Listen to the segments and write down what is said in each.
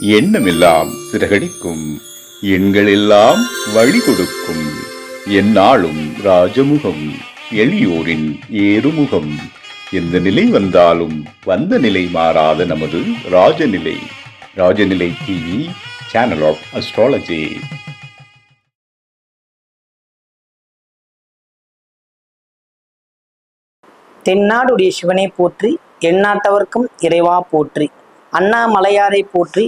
எண்ணமெல்லாம் சிறகடிக்கும். எண்களெல்லாம் வழி கொடுக்கும் எந்நாளும் ராஜமுகம் எளியோரின் ஏறுமுகம். எந்த நிலை வந்தாலும் வந்த நிலை மாறாத நமது Rajanilai. Rajanilai TV channel of astrology தென்னாடுடைய சிவனை போற்றி எண்ணாட்டவர்க்கும் இறைவா போற்றி அண்ணாமலையாரை போற்றி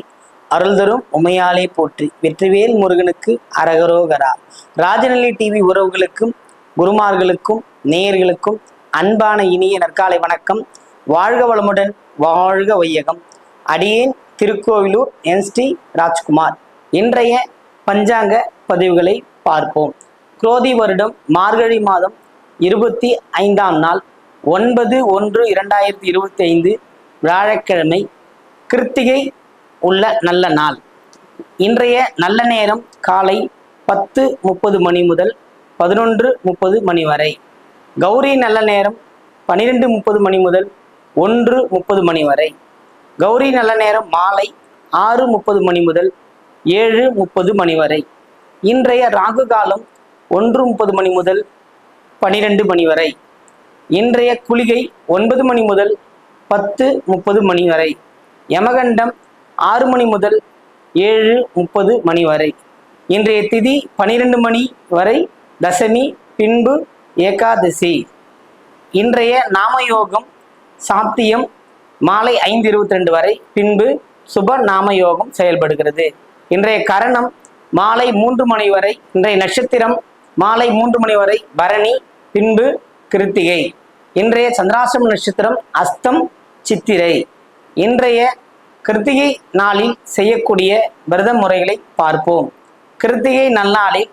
அருள்தரும் உமையாலே போற்றி. வெற்றிவேல் முருகனுக்கு அரகரோகரா. ராஜநிலை டிவி உறவுகளுக்கும் குருமார்களுக்கும் நேயர்களுக்கும் அன்பான இனிய நற்காலை வணக்கம். வாழ்க வளமுடன் வாழ்க வையகம். அடியேன் திருக்கோவிலூர் என்ஸ்டி ஸ்ரீ ராஜ்குமார். இன்றைய பஞ்சாங்க பதிவுகளை பார்ப்போம். குரோதி வருடம் மார்கழி மாதம் இருபத்தி ஐந்தாம் நாள் ஒன்பது ஒன்று இரண்டாயிரத்தி இருபத்தி ஐந்து வியாழக்கிழமை கிருத்திகை உள்ள நல்ல நாள். இன்றைய நல்ல நேரம் காலை பத்து முப்பது மணி முதல் பதினொன்று முப்பது மணி வரை. கௌரி நல்ல நேரம் பன்னிரெண்டு முப்பது மணி முதல் ஒன்று முப்பது மணி வரை. கௌரி நல்ல நேரம் மாலை ஆறு முப்பது மணி முதல் ஏழு முப்பது மணி வரை. இன்றைய ராகு காலம் ஒன்று முப்பது மணி முதல் பனிரெண்டு மணி வரை. இன்றைய குளிகை ஒன்பது மணி முதல் பத்து முப்பது மணி வரை. யமகண்டம் ஆறு மணி முதல் ஏழு முப்பது மணி வரை. இன்றைய திதி பனிரெண்டு மணி வரை தசமி பின்பு ஏகாதசி. இன்றைய நாமயோகம் சாத்தியம் மாலை ஐந்து இருபத்தி ரெண்டு வரை பின்பு சுப நாமயோகம் செயல்படுகிறது. இன்றைய கரணம் மாலை மூன்று மணி வரை இன்றைய நட்சத்திரம் மாலை மூன்று மணி வரை பரணி பின்பு கிருத்திகை. இன்றைய சந்திராசிரம நட்சத்திரம் அஸ்தம் சித்திரை. இன்றைய கிருத்திகை நாளில் செய்யக்கூடிய விரத முறைகளை பார்ப்போம். கிருத்திகை நன்னாளில்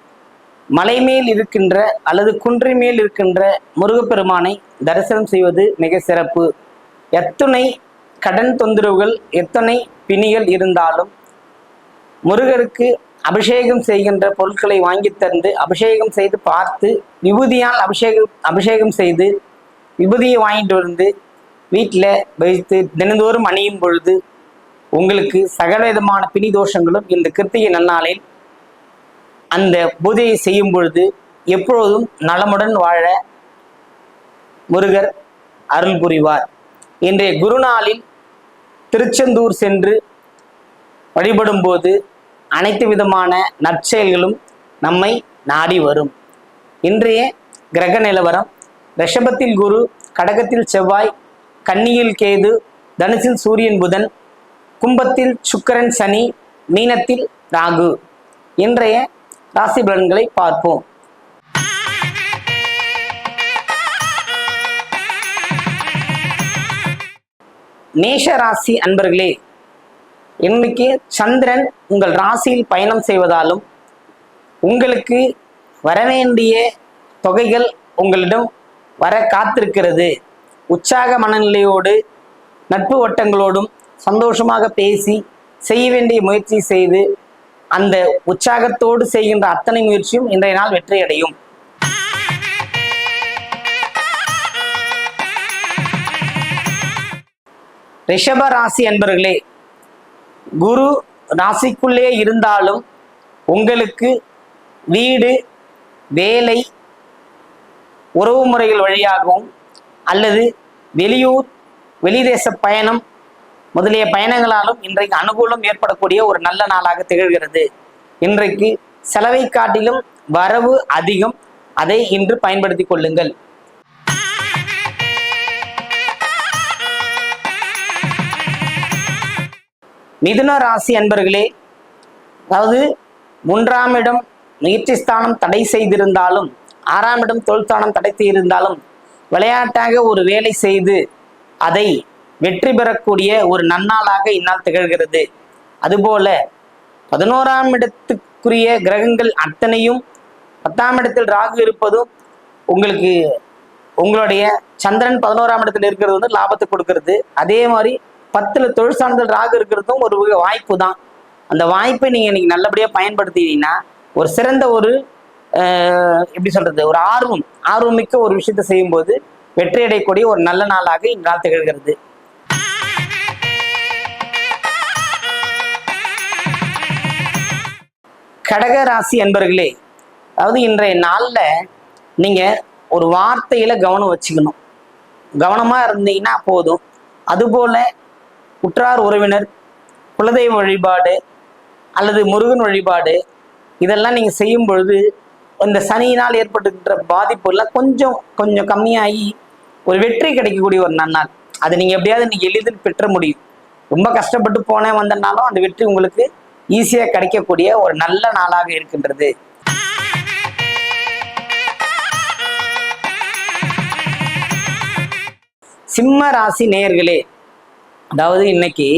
மலை மேல் இருக்கின்ற அல்லது குன்றை மேல் இருக்கின்ற முருகப்பெருமானை தரிசனம் செய்வது மிக சிறப்பு. எத்தனை கடன் தொந்தரவுகள் எத்தனை பிணிகள் இருந்தாலும் முருகருக்கு அபிஷேகம் செய்கின்ற பொருட்களை வாங்கி தந்து அபிஷேகம் செய்து பார்த்து விபூதியால் அபிஷேகம் அபிஷேகம் செய்து விபூதியை வாங்கிட்டு வந்து வீட்டில் வைத்து தினந்தோறும் அணியும் பொழுது உங்களுக்கு சகலவிதமான பிணி தோஷங்களும் இந்த கிருத்திகை நன்னாளில் அந்த பூஜையை செய்யும் பொழுது எப்பொழுதும் நலமுடன் வாழ முருகர் அருள் புரிவார். இன்றைய குருநாளில் திருச்செந்தூர் சென்று வழிபடும் போது அனைத்து விதமான நற்செயல்களும் நம்மை நாடி வரும். இன்றைய கிரக நிலவரம் ரிஷபத்தில் குரு கடகத்தில் செவ்வாய் கன்னியில் கேது தனுசில் சூரியன் புதன் கும்பத்தில் சுக்கிரன் சனி மீனத்தில் ராகு இன்றைய ராசி பலன்களை பார்ப்போம். மேஷ ராசி அன்பர்களே இன்னைக்கு சந்திரன் உங்கள் ராசியில் பயணம் செய்வதாலும் உங்களுக்கு வரவேண்டிய தொகைகள் உங்களிடம் வர காத்திருக்கிறது. உற்சாக மனநிலையோடு நட்பு வட்டங்களோடும் சந்தோஷமாக பேசி செய்ய வேண்டிய முயற்சி செய்து அந்த உற்சாகத்தோடு செய்கின்ற அத்தனை முயற்சியும் இன்றைய நாள் வெற்றியடையும். ரிஷப ராசி என்பர்களே குரு ராசிக்குள்ளே இருந்தாலும் உங்களுக்கு வீடு வேலை உறவு முறைகள் வழியாகவும் அல்லது வெளியூர் வெளிதேச பயணம் முதலிய பயணங்களாலும் இன்றைக்கு அனுகூலம் ஏற்படக்கூடிய ஒரு நல்ல நாளாக திகழ்கிறது. இன்றைக்கு செலவை காட்டிலும் வரவு அதிகம். அதை இன்று பயன்படுத்தி கொள்ளுங்கள். மிதுன ராசி அன்பர்களே அதாவது மூன்றாம் இடம் முயற்சி ஸ்தானம் தடை செய்திருந்தாலும் ஆறாம் இடம் தொழில்ஸ்தானம் தடை செய்திருந்தாலும் விளையாட்டாக ஒரு வேலை செய்து அதை வெற்றி பெறக்கூடிய ஒரு நன்னாளாக இந்நாள் திகழ்கிறது. அதுபோல பதினோராம் இடத்துக்குரிய கிரகங்கள் அத்தனையும் பத்தாம் இடத்தில் ராகு இருப்பதும் உங்களுக்கு உங்களுடைய சந்திரன் பதினோராம் இடத்துல இருக்கிறது வந்து லாபத்தை கொடுக்கறது. அதே மாதிரி பத்துல தொழில் ராகு இருக்கிறதும் ஒரு வாய்ப்பு தான். அந்த வாய்ப்பை நீங்க இன்னைக்கு நல்லபடியா பயன்படுத்தினீங்கன்னா ஒரு சிறந்த ஒரு எப்படி சொல்றது ஒரு ஆர்வம் ஆர்வமிக்க ஒரு விஷயத்தை செய்யும்போது வெற்றி அடையக்கூடிய ஒரு நல்ல நாளாக இந்நாள் திகழ்கிறது. கடக ராசி அன்பர்களே அதாவது இன்றைய நாளில் நீங்கள் ஒரு வார்த்தையில் கவனம் வச்சுக்கணும். கவனமாக இருந்தீங்கன்னா போதும். அதுபோல் உற்றார் உறவினர் குலதெய்வ வழிபாடு அல்லது முருகன் வழிபாடு இதெல்லாம் நீங்கள் செய்யும் பொழுது இந்த சனியினால் ஏற்பட்டுக்கிற பாதிப்புலாம் கொஞ்சம் கொஞ்சம் கம்மியாகி ஒரு வெற்றி கிடைக்கக்கூடிய ஒரு நன்னாள். அது நீங்கள் எப்படியாவது இன்னைக்கு எளிதில் பெற்ற முடியும். ரொம்ப கஷ்டப்பட்டு போனேன் வந்தனாலும் அந்த வெற்றி உங்களுக்கு ஈஸியாக கிடைக்கக்கூடிய ஒரு நல்ல நாளாக இருக்கின்றது. சிம்ம ராசி நேயர்களே அதாவது இன்னைக்கு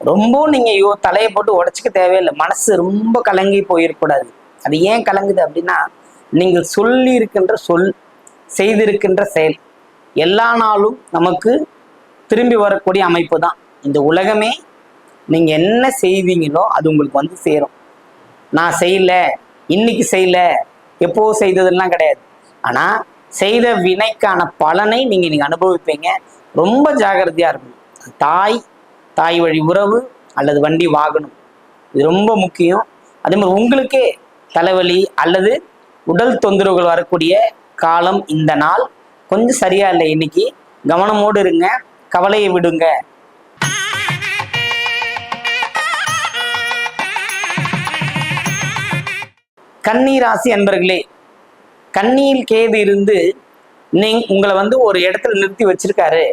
ரொம்ப நீங்கள் ஐயோ தலையை போட்டு உடச்சிக்க தேவையில்லை. மனசு ரொம்ப கலங்கி போயிடக்கூடாது அது ஏன் கலங்குது அப்படின்னா நீங்கள் சொல்லி இருக்கின்ற சொல் செய்திருக்கின்ற செயல் எல்லா நாளும் நமக்கு திரும்பி வரக்கூடிய அமைப்பு தான். இந்த உலகமே நீங்கள் என்ன செய்வீங்களோ அது உங்களுக்கு வந்து சேரும். நான் செய்யல இன்னைக்கு செய்யல எப்போ செய்ததெல்லாம் கிடையாது. ஆனால் செய்த வினைக்கான பலனை நீங்கள் நீங்கள் அனுபவிப்பீங்க. ரொம்ப ஜாகிரதையாக இருக்கணும். தாய் தாய் வழி உறவு அல்லது வண்டி வாகனம். இது ரொம்ப முக்கியம். அதே மாதிரி உங்களுக்கே தலைவலி அல்லது உடல் தொந்தரவுகள் வரக்கூடிய காலம் இந்த நாள். கொஞ்சம் சரியா இல்லை இன்னைக்கு. கவனமோடு இருங்க. கவலையை விடுங்க. கன்னி ராசி அன்பர்களே கன்னியில் கேது இருந்து நீ உங்களை வந்து ஒரு இடத்துல நிறுத்தி வச்சிருக்காரு.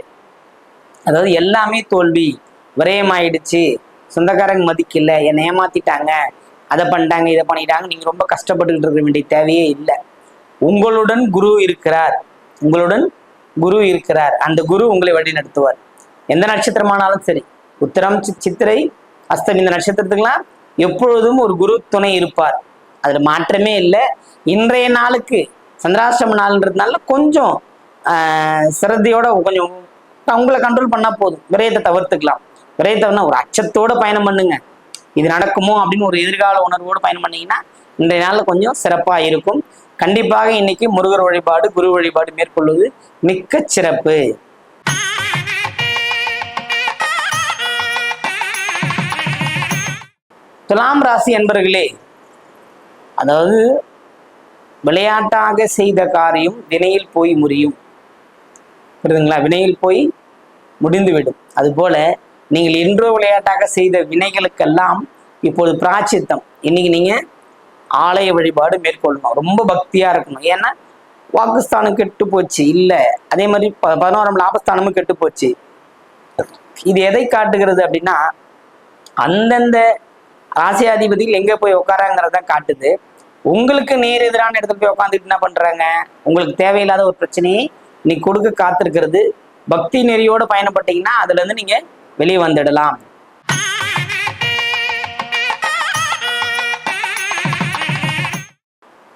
அதாவது எல்லாமே தோல்வி விரயமாயிடுச்சு சொந்தக்காரங்க மதிக்கல என்னை ஏமாத்திட்டாங்க அதை பண்ணிட்டாங்க இதை பண்ணிட்டாங்க நீங்க ரொம்ப கஷ்டப்பட்டுக்கிட்டு இருக்க வேண்டிய தேவையே இல்லை. உங்களுடன் குரு இருக்கிறார். உங்களுடன் குரு இருக்கிறார். அந்த குரு உங்களை வழி நடத்துவார். எந்த நட்சத்திரமானாலும் சரி உத்திரம் சி- சித்திரை அஸ்தம் இந்த நட்சத்திரத்துக்கெல்லாம் எப்பொழுதும் ஒரு குரு துணை இருப்பார். அதில் மாற்றமே இல்லை. இன்றைய நாளுக்கு சந்திராஷ்டம நாள்ன்றதுனால கொஞ்சம் ஆஹ், சிரத்தையோட கொஞ்சம் அவங்கள கண்ட்ரோல் பண்ணால் போதும். விரயத்தை தவிர்த்துக்கலாம். விரயத்தை ஒரு அச்சத்தோட பயணம் பண்ணுங்க. இது நடக்குமோ அப்படின்னு ஒரு எதிர்கால உணர்வோடு பயணம் பண்ணீங்கன்னா இன்றைய நாளில் கொஞ்சம் சிறப்பாக இருக்கும். கண்டிப்பாக இன்னைக்கு முருகர் வழிபாடு குரு வழிபாடு மேற்கொள்வது மிக்க சிறப்பு. துலாம் ராசி என்பர்களே அதாவது விளையாட்டாக செய்த காரியம் வினையில் போய் முறியும். புரியுதுங்களா? வினையில் போய் முடிந்துவிடும். அதுபோல நீங்கள் இன்றோ விளையாட்டாக செய்த வினைகளுக்கெல்லாம் இப்போது பிராச்சித்தம். இன்னைக்கு நீங்க ஆலய வழிபாடு மேற்கொள்ளணும். ரொம்ப பக்தியா இருக்கணும். ஏன்னா வாக்குஸ்தானம் கெட்டு போச்சு. இல்லை. அதே மாதிரி ப- பதினோராம் லாபஸ்தானமும் கெட்டு போச்சு. இது எதை காட்டுகிறது அப்படின்னா அந்தந்த ராசியாதிபதிகள் எங்கே போய் உட்காராங்கிறத காட்டுது. உங்களுக்கு நேர் எதிரான இடத்துல போய் உட்காந்துட்டு என்ன பண்றாங்க? உங்களுக்கு தேவையில்லாத ஒரு பிரச்சனையை நீ கொடுக்க காத்திருக்கிறது. பக்தி நெறியோடு பயணப்பட்டீங்கன்னா அதுல இருந்து நீங்க வெளியே வந்துடலாம்.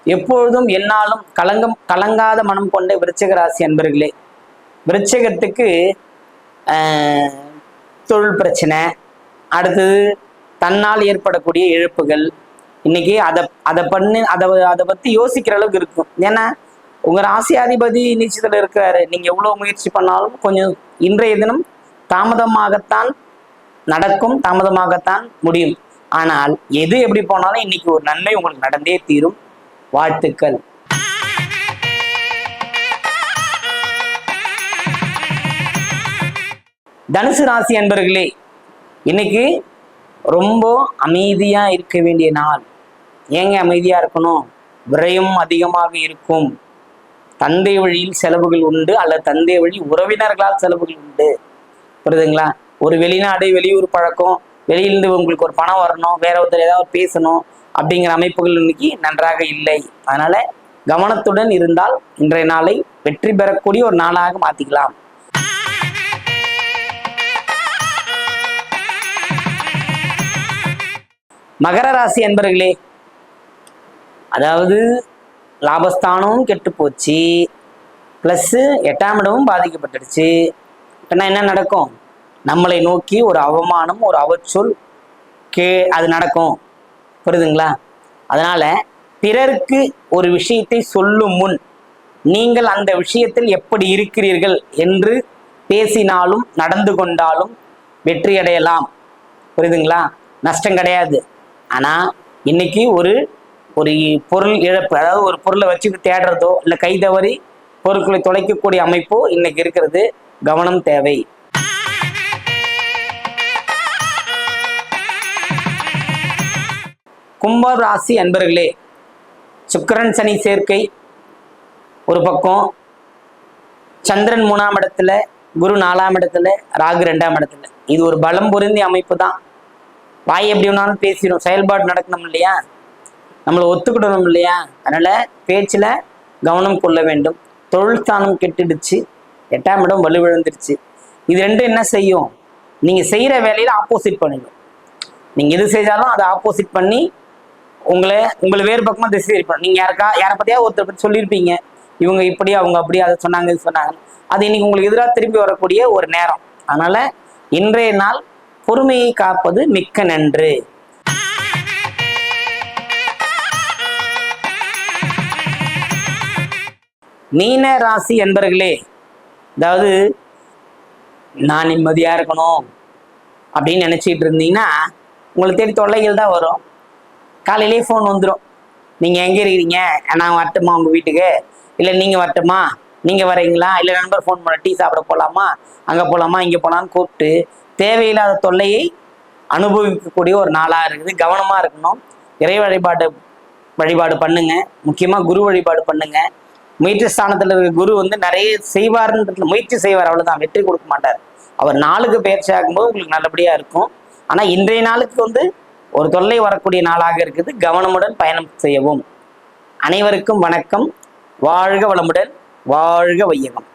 எப்பொழுதும் என்னாலும் கலங்கம் கலங்காத மனம் கொண்ட விருச்சிக ராசி அன்பர்களே விருச்சகத்துக்கு தொழில் பிரச்சனை அடுத்தது தன்னால் ஏற்படக்கூடிய இழப்புகள் இன்னைக்கு அதை அதை பண்ணு அதை அதை பத்தி யோசிக்கிற அளவுக்கு இருக்கும். ஏன்னா உங்க ராசியாதிபதி நீச்சத்தில் இருக்கிறாரு. நீங்க எவ்வளவு முயற்சி பண்ணாலும் கொஞ்சம் இன்றைய தினம் தாமதமாகத்தான் நடக்கும் தாமதமாகத்தான் முடியும். ஆனால் எது எப்படி போனாலும் இன்னைக்கு ஒரு நன்மை உங்களுக்கு நடந்தே தீரும். வாழ்த்துக்கள். தனுசு ராசி அன்பர்களே இன்னைக்கு ரொம்ப அமைதியா இருக்க வேண்டிய நாள். ஏங்க அமைதியா இருக்கணும்? விரயம் அதிகமாக இருக்கும். தந்தை வழியில் செலவுகள் உண்டு அல்லது தந்தை வழி உறவினர்களால் செலவுகள் உண்டு. புரியுதுங்களா? ஒரு வெளிநாடு வெளியூர் பழக்கம் வெளியிலிருந்து உங்களுக்கு ஒரு பணம் வரணும் வேற ஒருத்தர் ஏதாவது பேசணும் அப்படிங்கிற அமைப்புகள் இன்னைக்கு நன்றாக இல்லை. அதனால கவனத்துடன் இருந்தால் இன்றைய நாளை வெற்றி பெறக்கூடிய ஒரு நாளாக மாத்திக்கலாம். மகர ராசி அன்பர்களே அதாவது லாபஸ்தானமும் கெட்டு போச்சு ப்ளஸ்ஸு எட்டாம் இடமும் பாதிக்கப்பட்டுடுச்சு. அப்படின்னா என்ன நடக்கும்? நம்மளை நோக்கி ஒரு அவமானம் ஒரு அவச்சொல் கே அது நடக்கும். புரியுதுங்களா அதனால் பிறருக்கு ஒரு விஷயத்தை சொல்லும் முன் நீங்கள் அந்த விஷயத்தில் எப்படி இருக்கிறீர்கள் என்று பேசினாலும் நடந்து கொண்டாலும் வெற்றி அடையலாம் புரியுதுங்களா நஷ்டம் கிடையாது. ஆனால் இன்னைக்கு ஒரு ஒரு பொருள் இழப்பு அதாவது ஒரு பொருளை வச்சு தேடுறதோ இல்லை கை தவறி பொருட்களை தொலைக்கக்கூடிய அமைப்போ இன்னைக்கு இருக்கிறது. கவனம் தேவை. கும்ப ராசி அன்பர்களே சுக்கிரன் சனி சேர்க்கை ஒரு பக்கம் சந்திரன் மூணாம் இடத்துல குரு நாலாம் இடத்துல ராகு ரெண்டாம் இடத்துல. இது ஒரு பலம் பொருந்திய அமைப்பு தான். வாய் எப்படி வேணாலும் பேசிடும் செயல்பாடு நடக்கணும் இல்லையா? நம்மளை ஒத்துக்கிடணும் இல்லையா? அதனால பேச்சில் கவனம் கொள்ள வேண்டும். தொழில் ஸ்தானம் கெட்டுடுச்சு. எட்டாம் இடம் வலுவிழந்துருச்சு இது ரெண்டும் என்ன செய்யும்? நீங்கள் செய்கிற வேலையில் ஆப்போசிட் பண்ணிடும் நீங்கள் எது செஞ்சாலும் அதை ஆப்போசிட் பண்ணி உங்களை உங்களை வேறு பக்கமாக திசை இருப்பாங்க நீங்கள் யாருக்கா யாரை பற்றியா ஒருத்தர் பற்றி சொல்லியிருப்பீங்க. இவங்க இப்படி அவங்க அப்படி அதை சொன்னாங்க இது சொன்னாங்க அது இன்னைக்கு உங்களுக்கு எதிராக திரும்பி வரக்கூடிய ஒரு நேரம். அதனால் இன்றைய நாள் பொறுமையை காப்பது மிக்க நன்று. மீன ராசி என்பர்களே அதாவது நான் நிம்மதியா இருக்கணும் அப்படின்னு நினைச்சிட்டு இருந்தீங்கன்னா உங்களை தேடி தொல்லைகள் தான் வரும். காலையிலேயே ஃபோன் வந்துடும் நீங்கள் எங்கே இருக்கிறீங்க? நான் வரட்டுமா உங்கள் வீட்டுக்கு? இல்லை நீங்கள் வரட்டுமா? நீங்கள் வரீங்களா இல்லை நண்பர் ஃபோன் பண்ண டீ சாப்பிட போகலாமா அங்கே போகலாமா இங்கே போகலான்னு கூப்பிட்டு தேவையில்லாத தொல்லையை அனுபவிக்கக்கூடிய ஒரு நாளாக இருக்குது. கவனமாக இருக்கணும். இறை வழிபாடு வழிபாடு பண்ணுங்க. முக்கியமாக குரு வழிபாடு பண்ணுங்கள் முயற்சி ஸ்தானத்தில் இருக்க குரு வந்து நிறைய செய்வார்ன்றது முயற்சி செய்வார் அவ்வளவுதான். வெற்றி கொடுக்க மாட்டார். அவர் நாளுக்கு பயிற்சி ஆகும்போது உங்களுக்கு நல்லபடியாக இருக்கும். ஆனால் இன்றைய நாளுக்கு வந்து ஒரு தொல்லை வரக்கூடிய நாளாக இருக்குது. கவனமுடன் பயணம் செய்யவும். அனைவருக்கும் வணக்கம். வாழ்க வளமுடன் வாழ்க வையகம்.